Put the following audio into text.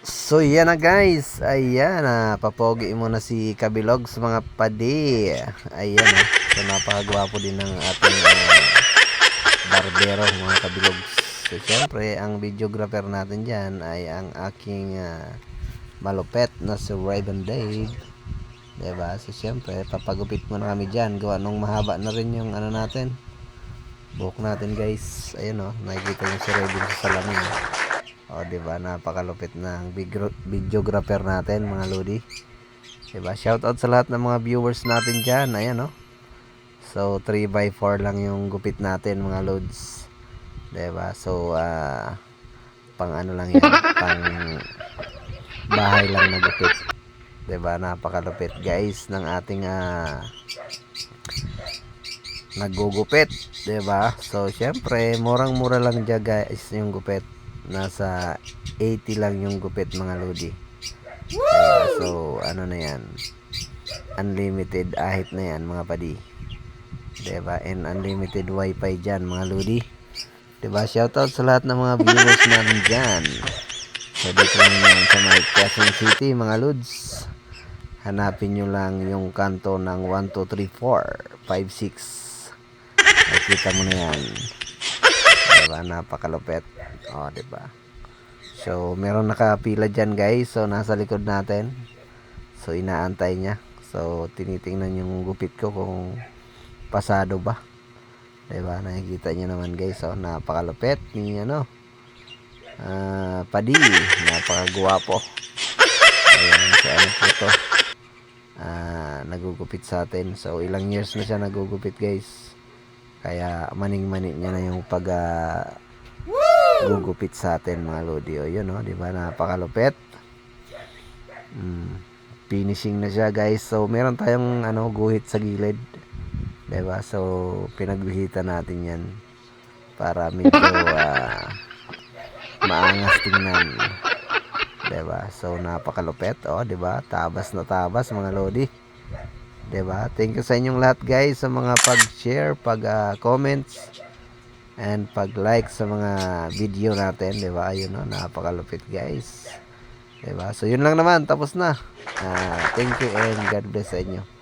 So yan na guys, ayan na papogi mo na si Kabilog sa mga padi. Ayan na, so napakagwapo din ng ating ah, barbero mga Kabilog. So syempre, ang videographer natin dyan ay ang aking ah, malupet na si Raven Dave. Diba? So syempre, papagupit mo na kami dyan. Gawa nung mahaba na rin yung ano natin. Buhok natin guys. Ayun o, nakikita yung si Raven sa salamin. Di ba? Napakalupit ng bigro- videographer natin, mga lodi. Di ba? Shoutout sa lahat ng mga viewers natin dyan. Ayan, no? So, 3x4 lang yung gupit natin, mga loads. Di ba? So, ah, pang ano lang yan. pang bahay lang na gupit. Di ba? Napakalupit, guys, ng ating ah, naggugupit. Di ba? So, syempre, murang-mura lang dyan, guys, yung gupit nasa 80 lang yung gupit mga lodi. Diba? so ano na yan? Unlimited ahit na yan mga padi. Diba? And unlimited wifi dyan mga lodi. Diba? Shoutout sa lahat ng mga viewers natin dyan. So dito lang yan sa may Quezon City mga lods. Hanapin nyo lang yung kanto ng 1, 2, 3, 4 5, 6 nakikita mo na yan diba? Napakalupet o diba? So meron nakapila dyan guys. So nasa likod natin. So inaantay niya. So tinitingnan yung gupit ko kung pasado ba. Diba? Nakikita niyo naman guys. So napakalupet ni ano ah padi napakagwapo. Ayan so ano po to? Ah nagugupit sa atin. So ilang years na siya nagugupit guys kaya maning-mani niya na yung pag ah, gugupit sa atin mga lodi. O yun o, di ba? Napakalupit. Mm, finishing na siya guys. So meron tayong ano, guhit sa gilid. Di ba? So pinagbihitan natin yan para medyo ah, maangas tingnan. Di ba? So napakalupit. O, di ba? Tabas na tabas mga lodi. 'Di ba? Thank you sa inyong lahat guys sa mga pag-share, pag-comments and pag-like sa mga video natin, 'di ba? Ayun no, napakalupit guys. 'Di ba? So yun lang naman, tapos na. Ah, thank you and God bless sa inyo.